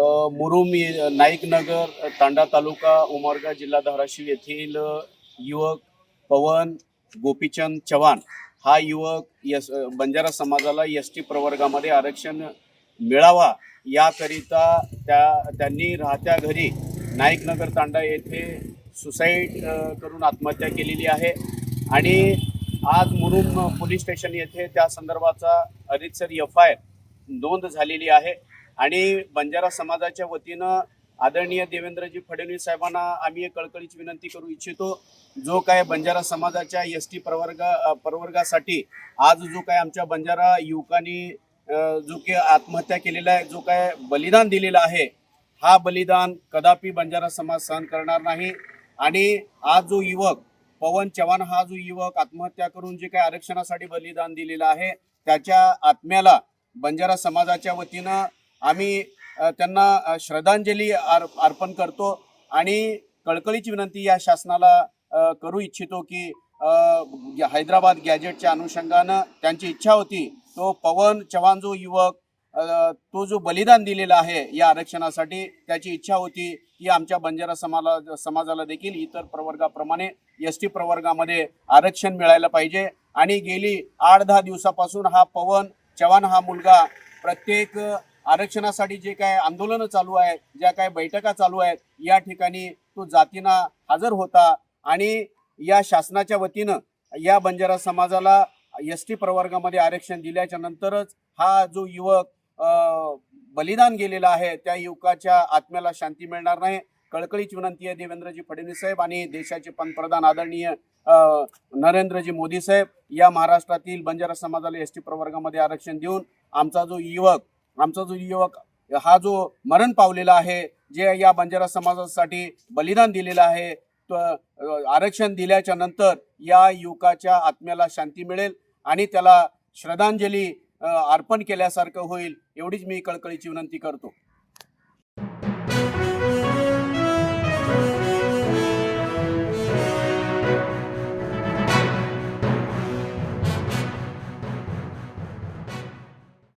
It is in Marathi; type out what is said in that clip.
मुरुम नाईकनगर तांडा तालुका उमरगा जिल्हा धाराशिव येथील युवक पवन गोपीचंद चव्हाण हा युवक यस बंजारा समाजाला एस टी प्रवर्गामध्ये आरक्षण मिळावा याकरिता त्या त्यांनी राहत्या घरी नाईकनगर तांडा येथे सुसाईड करून आत्महत्या केलेली आहे. आणि आज मुरुम पोलीस स्टेशन येथे त्या संदर्भाचा अरितसर एफ आय नोंद झालेली आहे. आणि बंजारा समाजाच्या वतीनं आदरणीय देवेंद्रजी फडणवीस साहेबांना आम्ही एक कळकळीची विनंती करू इच्छितो. जो काय बंजारा समाजाच्या एस टी प्रवर्गा प्रवर्गासाठी आज जो काय आमच्या बंजारा युवकांनी जो काही आत्महत्या केलेला आहे जो काय बलिदान दिलेला आहे हा बलिदान कदापि बंजारा समाज सहन करणार नाही. आणि आज जो युवक पवन चव्हाण हा जो युवक आत्महत्या करून जे काही आरक्षणासाठी बलिदान दिलेलं आहे त्याच्या आत्म्याला बंजारा समाजाच्या वतीनं आम्ही त्यांना श्रद्धांजली आर अर्पण करतो आणि कळकळीची विनंती या शासनाला करू इच्छितो की हैदराबाद गॅजेटच्या अनुषंगानं त्यांची इच्छा होती तो पवन चव्हाण जो युवक तो जो बलिदान दिलेला आहे या आरक्षणासाठी त्याची इच्छा होती की आमच्या बंजारा समाला समाजाला देखील इतर प्रवर्गाप्रमाणे एस टी प्रवर्गामध्ये आरक्षण मिळायला पाहिजे. आणि गेली आठ दहा दिवसापासून हा पवन चव्हाण हा मुलगा प्रत्येक आरक्षणासाठी जे काय आंदोलनं चालू आहेत ज्या काय बैठका चालू आहेत या ठिकाणी तो जातीनं हजर होता आणि या शासनाच्या वतीनं या बंजारा समाजाला एस टी प्रवर्गामध्ये आरक्षण दिल्याच्या नंतरच हा जो युवक बलिदान गेलेला आहे त्या युवकाच्या आत्म्याला शांती मिळणार नाही. कळकळीची विनंती आहे देवेंद्रजी फडणवीस साहेब आणि देशाचे पंतप्रधान आदरणीय नरेंद्रजी मोदी साहेब या महाराष्ट्रातील बंजारा समाजाला एस टी प्रवर्गामध्ये आरक्षण देऊन आमचा जो युवक आमचा जो युवक हा जो मरण पावलेला आहे जे या बंजारा समाजासाठी बलिदान दिलेलं आहे आरक्षण दिल्याच्या नंतर या युवकाच्या आत्म्याला शांती मिळेल आणि त्याला श्रद्धांजली अर्पण केल्यासारखं होईल एवढीच मी कळकळीची विनंती करतो.